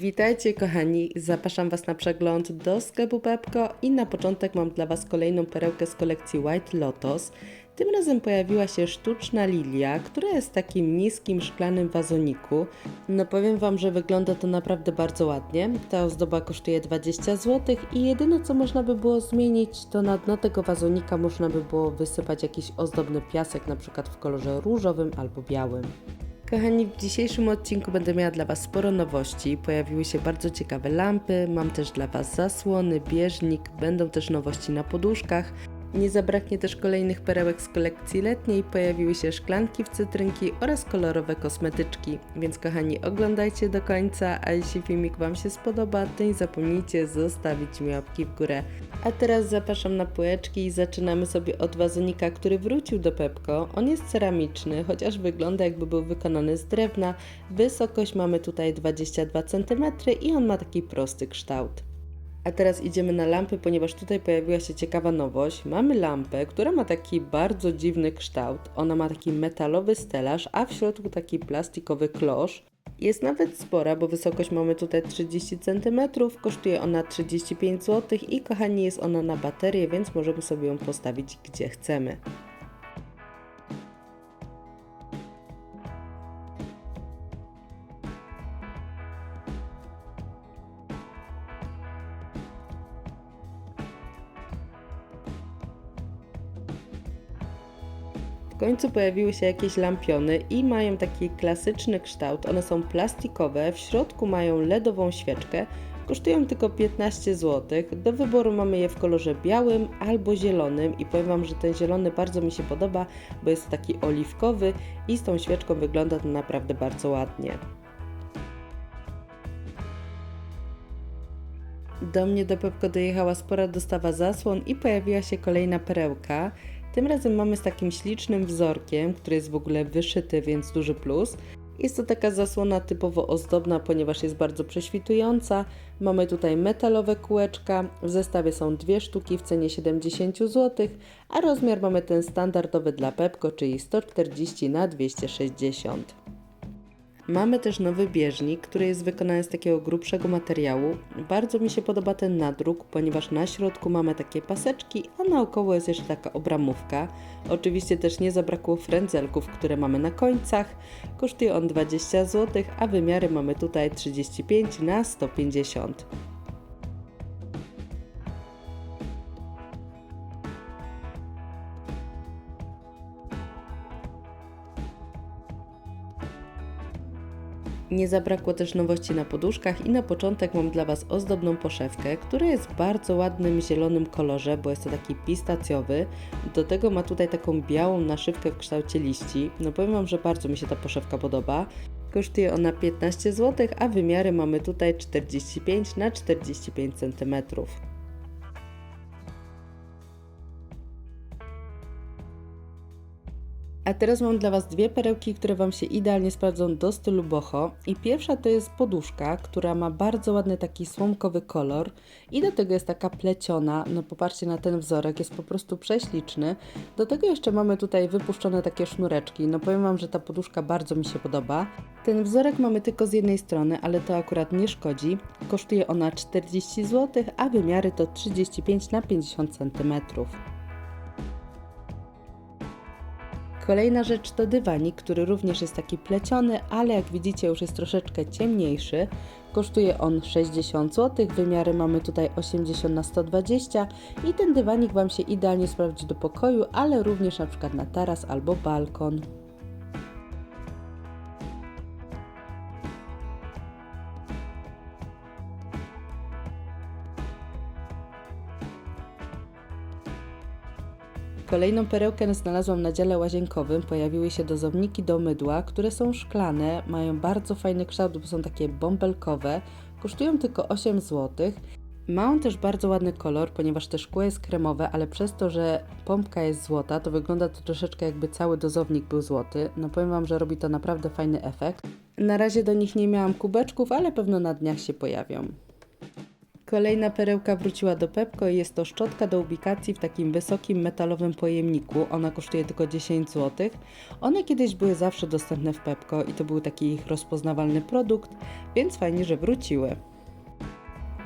Witajcie kochani, zapraszam Was na przegląd do sklepu Pepko i na początek mam dla Was kolejną perełkę z kolekcji White Lotus. Tym razem pojawiła się sztuczna lilia, która jest w takim niskim szklanym wazoniku. No powiem Wam, że wygląda to naprawdę bardzo ładnie. Ta ozdoba kosztuje 20 zł i jedyne co można by było zmienić to na dno tego wazonika można by było wysypać jakiś ozdobny piasek, na przykład w kolorze różowym albo białym. Kochani, w dzisiejszym odcinku będę miała dla Was sporo nowości. Pojawiły się bardzo ciekawe lampy, mam też dla Was zasłony, bieżnik, będą też nowości na poduszkach. Nie zabraknie też kolejnych perełek z kolekcji letniej, pojawiły się szklanki w cytrynki oraz kolorowe kosmetyczki. Więc kochani, oglądajcie do końca, a jeśli filmik Wam się spodoba, to nie zapomnijcie zostawić mi łapki w górę. A teraz zapraszam na półeczki i zaczynamy sobie od wazonika, który wrócił do Pepko. On jest ceramiczny, chociaż wygląda jakby był wykonany z drewna. Wysokość mamy tutaj 22 cm i on ma taki prosty kształt. A teraz idziemy na lampy, ponieważ tutaj pojawiła się ciekawa nowość. Mamy lampę, która ma taki bardzo dziwny kształt. Ona ma taki metalowy stelaż, a w środku taki plastikowy klosz. Jest nawet spora, bo wysokość mamy tutaj 30 cm, kosztuje ona 35 zł i kochani jest ona na baterię, więc możemy sobie ją postawić gdzie chcemy. Końcu pojawiły się jakieś lampiony i mają taki klasyczny kształt. One są plastikowe, w środku mają LEDową świeczkę. Kosztują tylko 15 zł. Do wyboru mamy je w kolorze białym albo zielonym i powiem Wam, że ten zielony bardzo mi się podoba, bo jest taki oliwkowy i z tą świeczką wygląda to naprawdę bardzo ładnie. Do mnie do Pepko dojechała spora dostawa zasłon i pojawiła się kolejna perełka. Tym razem mamy z takim ślicznym wzorkiem, który jest w ogóle wyszyty, więc duży plus. Jest to taka zasłona typowo ozdobna, ponieważ jest bardzo prześwitująca. Mamy tutaj metalowe kółeczka, w zestawie są dwie sztuki w cenie 70 zł, a rozmiar mamy ten standardowy dla Pepko, czyli 140 na 260 Mamy też nowy bieżnik, który jest wykonany z takiego grubszego materiału. Bardzo mi się podoba ten nadruk, ponieważ na środku mamy takie paseczki, a naokoło jest jeszcze taka obramówka. Oczywiście też nie zabrakło frędzelków, które mamy na końcach. Kosztuje on 20 zł, a wymiary mamy tutaj 35 na 150 Nie zabrakło też nowości na poduszkach i na początek mam dla Was ozdobną poszewkę, która jest w bardzo ładnym zielonym kolorze, bo jest to taki pistacjowy. Do tego ma tutaj taką białą naszywkę w kształcie liści. No powiem Wam, że bardzo mi się ta poszewka podoba. Kosztuje ona 15 zł, a wymiary mamy tutaj 45 na 45 cm. A teraz mam dla Was dwie perełki, które Wam się idealnie sprawdzą do stylu boho. I pierwsza to jest poduszka, która ma bardzo ładny taki słomkowy kolor i do tego jest taka pleciona. No popatrzcie na ten wzorek, jest po prostu prześliczny. Do tego jeszcze mamy tutaj wypuszczone takie sznureczki. No powiem Wam, że ta poduszka bardzo mi się podoba. Ten wzorek mamy tylko z jednej strony, ale to akurat nie szkodzi. Kosztuje ona 40 zł, a wymiary to 35 na 50 cm. Kolejna rzecz to dywanik, który również jest taki pleciony, ale jak widzicie już jest troszeczkę ciemniejszy. Kosztuje on 60 zł, wymiary mamy tutaj 80 na 120 i ten dywanik Wam się idealnie sprawdzi do pokoju, ale również na przykład na taras albo balkon. Kolejną perełkę znalazłam na dziale łazienkowym. Pojawiły się dozowniki do mydła, które są szklane, mają bardzo fajny kształt, bo są takie bąbelkowe. Kosztują tylko 8 zł. Ma on też bardzo ładny kolor, ponieważ te szkło jest kremowe, ale przez to, że pompka jest złota, to wygląda to troszeczkę jakby cały dozownik był złoty. No powiem Wam, że robi to naprawdę fajny efekt. Na razie do nich nie miałam kubeczków, ale pewno na dniach się pojawią. Kolejna perełka wróciła do Pepko i jest to szczotka do ubikacji w takim wysokim metalowym pojemniku. Ona kosztuje tylko 10 zł. One kiedyś były zawsze dostępne w Pepko i to był taki ich rozpoznawalny produkt, więc fajnie, że wróciły.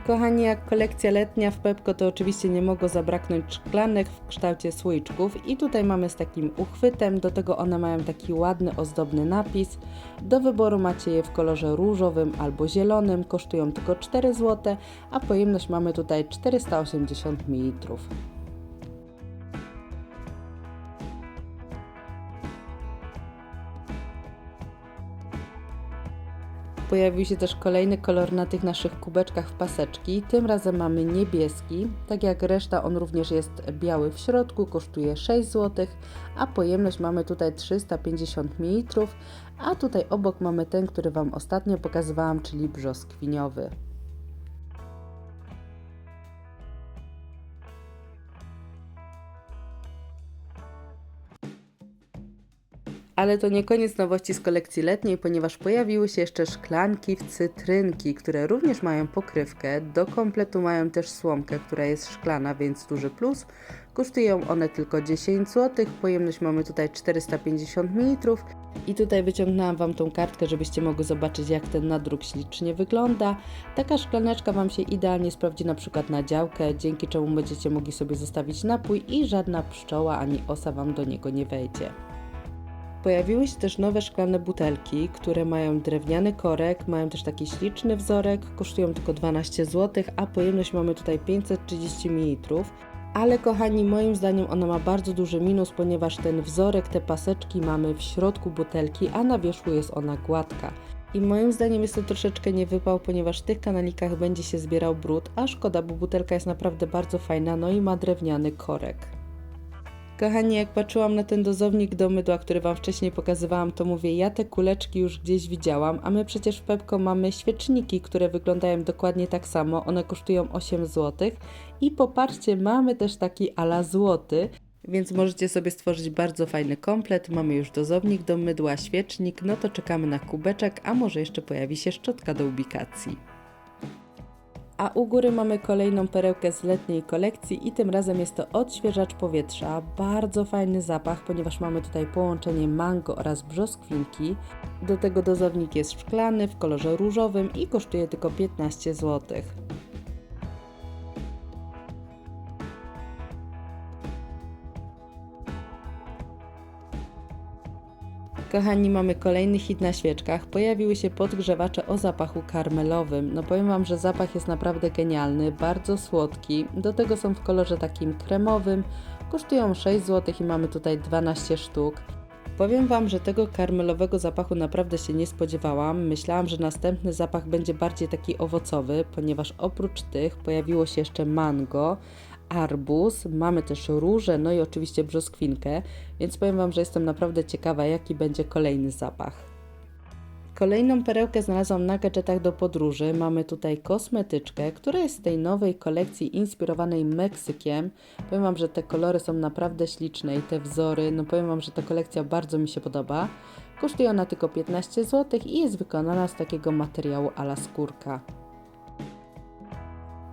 Kochani, jak kolekcja letnia w Pepko, to oczywiście nie mogło zabraknąć szklanek w kształcie słoiczków i tutaj mamy z takim uchwytem, do tego one mają taki ładny, ozdobny napis. Do wyboru macie je w kolorze różowym albo zielonym, kosztują tylko 4 zł, a pojemność mamy tutaj 480 ml. Pojawił się też kolejny kolor na tych naszych kubeczkach w paseczki. Tym razem mamy niebieski. Tak jak reszta, on również jest biały w środku, kosztuje 6 zł, a pojemność mamy tutaj 350 ml. A tutaj obok mamy ten, który Wam ostatnio pokazywałam, czyli brzoskwiniowy. Ale to nie koniec nowości z kolekcji letniej, ponieważ pojawiły się jeszcze szklanki w cytrynki, które również mają pokrywkę. Do kompletu mają też słomkę, która jest szklana, więc duży plus. Kosztują one tylko 10 zł, pojemność mamy tutaj 450 ml. I tutaj wyciągnęłam Wam tą kartkę, żebyście mogli zobaczyć jak ten nadruk ślicznie wygląda. Taka szklaneczka Wam się idealnie sprawdzi na przykład na działkę, dzięki czemu będziecie mogli sobie zostawić napój i żadna pszczoła ani osa Wam do niego nie wejdzie. Pojawiły się też nowe szklane butelki, które mają drewniany korek, mają też taki śliczny wzorek, kosztują tylko 12 zł, a pojemność mamy tutaj 530 ml. Ale kochani, moim zdaniem ona ma bardzo duży minus, ponieważ ten wzorek, te paseczki mamy w środku butelki, a na wierzchu jest ona gładka. I moim zdaniem jest to troszeczkę niewypał, ponieważ w tych kanalikach będzie się zbierał brud, a szkoda, bo butelka jest naprawdę bardzo fajna, no i ma drewniany korek. Kochani, jak patrzyłam na ten dozownik do mydła, który Wam wcześniej pokazywałam, to mówię, ja te kuleczki już gdzieś widziałam, a my przecież w Pepko mamy świeczniki, które wyglądają dokładnie tak samo, one kosztują 8 zł i popatrzcie, mamy też taki ala złoty, więc możecie sobie stworzyć bardzo fajny komplet. Mamy już dozownik do mydła, świecznik, no to czekamy na kubeczek, a może jeszcze pojawi się szczotka do ubikacji. A u góry mamy kolejną perełkę z letniej kolekcji i tym razem jest to odświeżacz powietrza. Bardzo fajny zapach, ponieważ mamy tutaj połączenie mango oraz brzoskwinki. Do tego dozownik jest szklany w kolorze różowym i kosztuje tylko 15 zł. Kochani, mamy kolejny hit na świeczkach. Pojawiły się podgrzewacze o zapachu karmelowym. No powiem Wam, że zapach jest naprawdę genialny, bardzo słodki. Do tego są w kolorze takim kremowym. Kosztują 6 zł i mamy tutaj 12 sztuk. Powiem Wam, że tego karmelowego zapachu naprawdę się nie spodziewałam. Myślałam, że następny zapach będzie bardziej taki owocowy, ponieważ oprócz tych pojawiło się jeszcze mango, arbuz, mamy też róże, no i oczywiście brzoskwinkę, więc powiem Wam, że jestem naprawdę ciekawa, jaki będzie kolejny zapach. Kolejną perełkę znalazłam na gadżetach do podróży. Mamy tutaj kosmetyczkę, która jest z tej nowej kolekcji inspirowanej Meksykiem. Powiem Wam, że te kolory są naprawdę śliczne i te wzory, no powiem Wam, że ta kolekcja bardzo mi się podoba. Kosztuje ona tylko 15 zł i jest wykonana z takiego materiału ala skórka.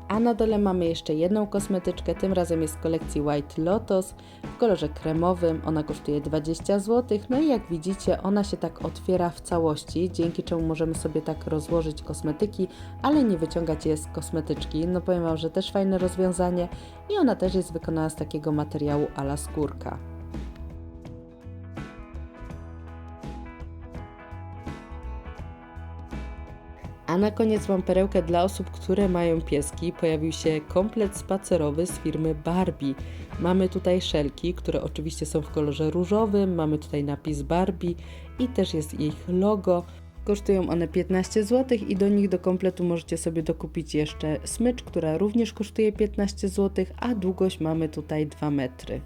A na dole mamy jeszcze jedną kosmetyczkę, tym razem jest z kolekcji White Lotus w kolorze kremowym. Ona kosztuje 20 zł. No i jak widzicie, ona się tak otwiera w całości, dzięki czemu możemy sobie tak rozłożyć kosmetyki, ale nie wyciągać je z kosmetyczki. No powiem Wam, że też fajne rozwiązanie i ona też jest wykonana z takiego materiału ala skórka. A na koniec mam perełkę dla osób, które mają pieski. Pojawił się komplet spacerowy z firmy Barbie. Mamy tutaj szelki, które oczywiście są w kolorze różowym. Mamy tutaj napis Barbie i też jest ich logo. Kosztują one 15 zł i do nich do kompletu możecie sobie dokupić jeszcze smycz, która również kosztuje 15 zł, a długość mamy tutaj 2 metry.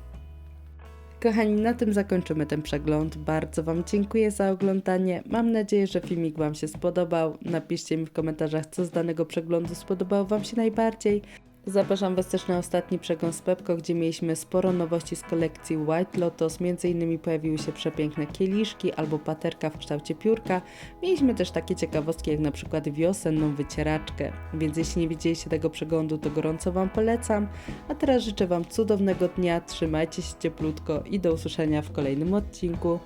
Kochani, na tym zakończymy ten przegląd. Bardzo Wam dziękuję za oglądanie. Mam nadzieję, że filmik Wam się spodobał. Napiszcie mi w komentarzach, co z danego przeglądu spodobało Wam się najbardziej. Zapraszam Was też na ostatni przegląd z Pepko, gdzie mieliśmy sporo nowości z kolekcji White Lotus. Innymi pojawiły się przepiękne kieliszki albo paterka w kształcie piórka. Mieliśmy też takie ciekawostki jak na przykład wiosenną wycieraczkę. Więc jeśli nie widzieliście tego przeglądu, to gorąco Wam polecam. A teraz życzę Wam cudownego dnia, trzymajcie się cieplutko i do usłyszenia w kolejnym odcinku.